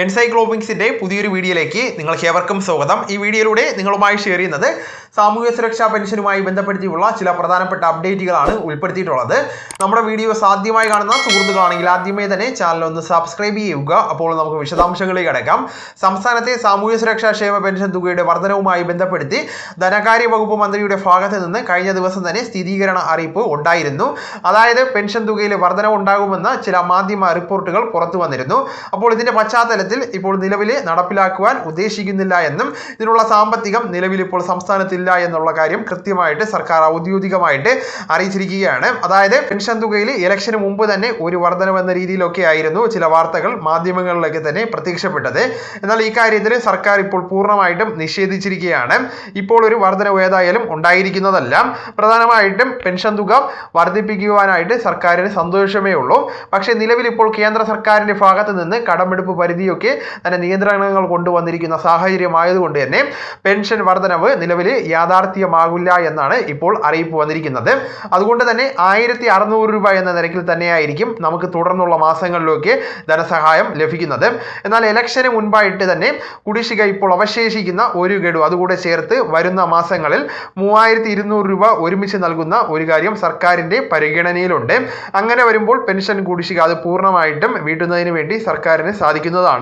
എൻസൈക്ലോപിക്സിന്റെ പുതിയൊരു വീഡിയോയിലേക്ക് നിങ്ങൾക്ക് ഏവർക്കും സ്വാഗതം. ഈ വീഡിയോയിലൂടെ നിങ്ങളുമായി ഷെയർ ചെയ്യുന്നത് സാമൂഹ്യ സുരക്ഷാ പെൻഷനുമായി ബന്ധപ്പെടുത്തിയുള്ള ചില പ്രധാനപ്പെട്ട അപ്ഡേറ്റുകളാണ് ഉൾപ്പെടുത്തിയിട്ടുള്ളത്. നമ്മുടെ വീഡിയോ സാധ്യമായി കാണുന്ന സുഹൃത്തുക്കളാണെങ്കിൽ ആദ്യമേ തന്നെ ചാനൽ ഒന്ന് സബ്സ്ക്രൈബ് ചെയ്യുക. അപ്പോൾ നമുക്ക് വിശദാംശങ്ങളിലേക്ക് അടക്കാം സംസ്ഥാനത്തെ സാമൂഹ്യ സുരക്ഷാ ക്ഷേമ പെൻഷൻ തുകയുടെ വർധനവുമായി ബന്ധപ്പെടുത്തി ധനകാര്യ വകുപ്പ് മന്ത്രിയുടെ ഭാഗത്ത് നിന്ന് കഴിഞ്ഞ ദിവസം തന്നെ സ്ഥിരീകരണ അറിയിപ്പ് ഉണ്ടായിരുന്നു. അതായത് പെൻഷൻ തുകയിൽ വർധനവുണ്ടാകുമെന്ന് ചില മാധ്യമ റിപ്പോർട്ടുകൾ പുറത്തു വന്നിരുന്നു. അപ്പോൾ ഇതിന്റെ പശ്ചാത്തലത്തിൽ ഇപ്പോൾ നിലവിൽ നടപ്പിലാക്കുവാൻ ഉദ്ദേശിക്കുന്നില്ല എന്നും ഇതിനുള്ള സാമ്പത്തികം നിലവിൽ ഇപ്പോൾ സംസ്ഥാനത്തില്ല എന്നുള്ള കാര്യം കൃത്യമായിട്ട് സർക്കാർ ഔദ്യോഗികമായിട്ട് അറിയിച്ചിരിക്കുകയാണ്. അതായത് പെൻഷൻ തുകയിൽ ഇലക്ഷന് മുമ്പ് തന്നെ ഒരു വർധനം എന്ന രീതിയിലൊക്കെ ആയിരുന്നു ചില വാർത്തകൾ മാധ്യമങ്ങളിലൊക്കെ തന്നെ പ്രത്യക്ഷപ്പെട്ടത്. എന്നാൽ ഈ കാര്യത്തിൽ സർക്കാർ ഇപ്പോൾ പൂർണമായിട്ടും നിഷേധിച്ചിരിക്കുകയാണ്. ഇപ്പോൾ ഒരു വർധനവ് ഏതായാലും ഉണ്ടായിരിക്കുന്നതല്ല. പ്രധാനമായിട്ടും പെൻഷൻ തുക വർദ്ധിപ്പിക്കുവാനായിട്ട് സർക്കാരിന് സന്തോഷമേ ഉള്ളൂ. പക്ഷേ നിലവിൽ ഇപ്പോൾ കേന്ദ്ര സർക്കാരിന്റെ ഭാഗത്ത് നിന്ന് കടമെടുപ്പ് പരിധിയൊക്കെ തന്നെ നിയന്ത്രണങ്ങൾ കൊണ്ടുവന്നിരിക്കുന്ന സാഹചര്യമായതുകൊണ്ട് തന്നെ പെൻഷൻ വർധനവ് നിലവിൽ യാഥാർത്ഥ്യമാകില്ല എന്നാണ് ഇപ്പോൾ അറിയിപ്പ് വന്നിരിക്കുന്നത്. അതുകൊണ്ട് തന്നെ ആയിരത്തി അറുന്നൂറ് രൂപ എന്ന നിരക്കിൽ തന്നെയായിരിക്കും നമുക്ക് തുടർന്നുള്ള മാസങ്ങളിലൊക്കെ ധനസഹായം ലഭിക്കുന്നത്. എന്നാൽ ഇലക്ഷന് മുൻപായിട്ട് തന്നെ കുടിശ്ശിക ഇപ്പോൾ അവശേഷിക്കുന്ന ഒരു ഗഡു അതുകൂടെ ചേർത്ത് വരുന്ന മാസങ്ങളിൽ മൂവായിരത്തി ഇരുന്നൂറ് രൂപ ഒരുമിച്ച് നൽകുന്ന ഒരു കാര്യം സർക്കാരിന്റെ പരിഗണനയിലുണ്ട്. അങ്ങനെ വരുമ്പോൾ പെൻഷൻ കുടിശ്ശിക അത് പൂർണമായിട്ടും വീട്ടുന്നതിന് വേണ്ടി സർക്കാരിന് സാധിക്കുന്നതാണ്.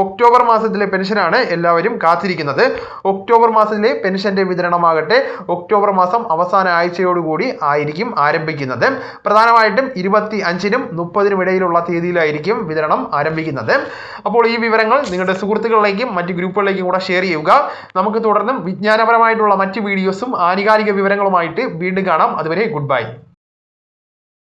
ഒക്ടോബർ മാസത്തിലെ പെൻഷനാണ് എല്ലാവരും കാത്തിരിക്കുന്നത്. ഒക്ടോബർ മാസത്തിലെ പെൻഷന്റെ വിതരണമാകട്ടെ. ഒക്ടോബർ മാസം അവസാന ആഴ്ചയോടുകൂടി ആയിരിക്കും ആരംഭിക്കുന്നത്. പ്രധാനമായിട്ടും ഇരുപത്തി അഞ്ചിനും മുപ്പതിനും ഇടയിലുള്ള തീയതിയിലായിരിക്കും വിതരണം ആരംഭിക്കുന്നത്. അപ്പോൾ ഈ വിവരങ്ങൾ നിങ്ങളുടെ സുഹൃത്തുക്കളിലേക്കും മറ്റ് ഗ്രൂപ്പുകളിലേക്കും കൂടെ ഷെയർ ചെയ്യുക. നമുക്ക് തുടർന്നും വിജ്ഞാനപരമായിട്ടുള്ള മറ്റ് വീഡിയോസും ആനുകാലിക വിവരങ്ങളുമായിട്ട് വീണ്ടും കാണാം. അതുവരെ ഗുഡ് ബൈ.